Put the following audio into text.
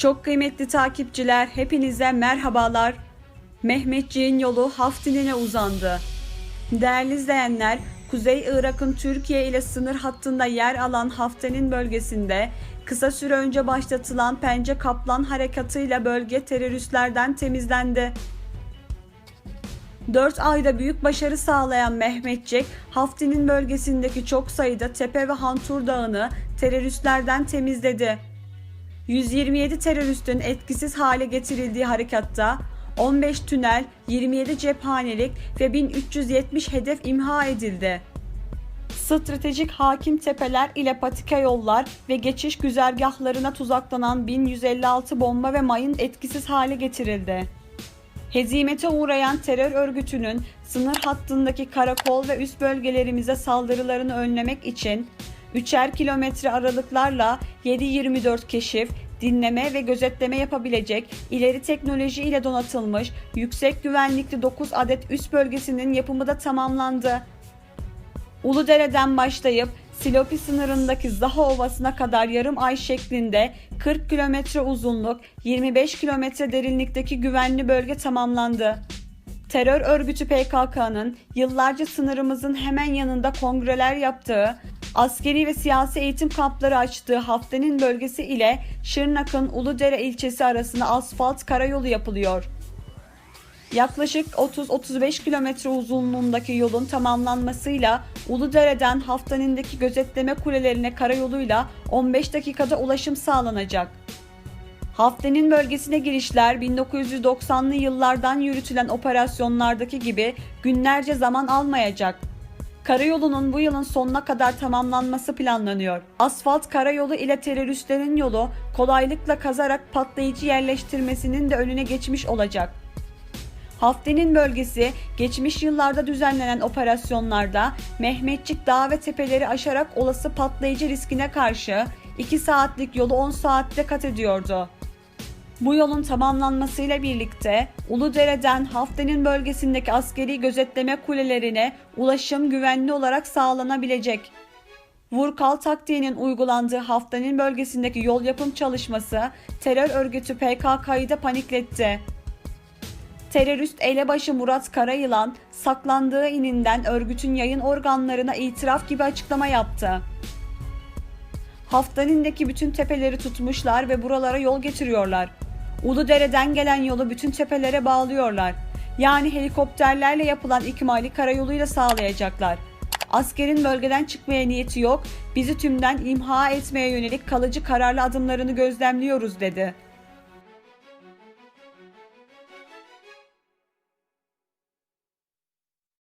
Çok kıymetli takipçiler, hepinize merhabalar. Mehmetçiğin yolu Haftin'e uzandı. Değerli izleyenler, Kuzey Irak'ın Türkiye ile sınır hattında yer alan Haftenin bölgesinde kısa süre önce başlatılan Pence Kaplan harekatıyla bölge teröristlerden temizlendi. 4 ayda büyük başarı sağlayan Mehmetçik, Haftin'in bölgesindeki çok sayıda tepe ve Hantur Dağı'nı teröristlerden temizledi. 127 teröristin etkisiz hale getirildiği harekatta 15 tünel, 27 cephanelik ve 1370 hedef imha edildi. Stratejik hakim tepeler ile patika yollar ve geçiş güzergahlarına tuzaklanan 1156 bomba ve mayın etkisiz hale getirildi. Hezimete uğrayan terör örgütünün sınır hattındaki karakol ve üst bölgelerimize saldırılarını önlemek için üçer kilometre aralıklarla 7-24 keşif, dinleme ve gözetleme yapabilecek ileri teknoloji ile donatılmış yüksek güvenlikli 9 adet üst bölgesinin yapımı da tamamlandı. Uludere'den başlayıp Silopi sınırındaki Zaha Ovası'na kadar yarım ay şeklinde 40 kilometre uzunluk, 25 kilometre derinlikteki güvenli bölge tamamlandı. Terör örgütü PKK'nın yıllarca sınırımızın hemen yanında kongreler yaptığı, askeri ve siyasi eğitim kampları açtığı Haftenin bölgesi ile Şırnak'ın Uludere ilçesi arasında asfalt karayolu yapılıyor. Yaklaşık 30-35 kilometre uzunluğundaki yolun tamamlanmasıyla Uludere'den Haftanin'deki gözetleme kulelerine karayoluyla 15 dakikada ulaşım sağlanacak. Haftenin bölgesine girişler 1990'lı yıllardan yürütülen operasyonlardaki gibi günlerce zaman almayacak. Karayolunun bu yılın sonuna kadar tamamlanması planlanıyor. Asfalt karayolu ile teröristlerin yolu kolaylıkla kazarak patlayıcı yerleştirmesinin de önüne geçmiş olacak. Haftenin bölgesi geçmiş yıllarda düzenlenen operasyonlarda Mehmetçik Dağ ve tepeleri aşarak olası patlayıcı riskine karşı 2 saatlik yolu 10 saatte kat ediyordu. Bu yolun tamamlanmasıyla birlikte Uludere'den Haftenin bölgesindeki askeri gözetleme kulelerine ulaşım güvenli olarak sağlanabilecek. Vurkal taktiğinin uygulandığı Haftenin bölgesindeki yol yapım çalışması terör örgütü PKK'yı da panikletti. Terörist elebaşı Murat Karayılan saklandığı ininden örgütün yayın organlarına itiraf gibi açıklama yaptı. Haftanin'deki bütün tepeleri tutmuşlar ve buralara yol getiriyorlar. Uludere'den gelen yolu bütün tepelere bağlıyorlar. Yani helikopterlerle yapılan ikmali karayoluyla sağlayacaklar. Askerin bölgeden çıkmaya niyeti yok, bizi tümden imha etmeye yönelik kalıcı kararlı adımlarını gözlemliyoruz dedi.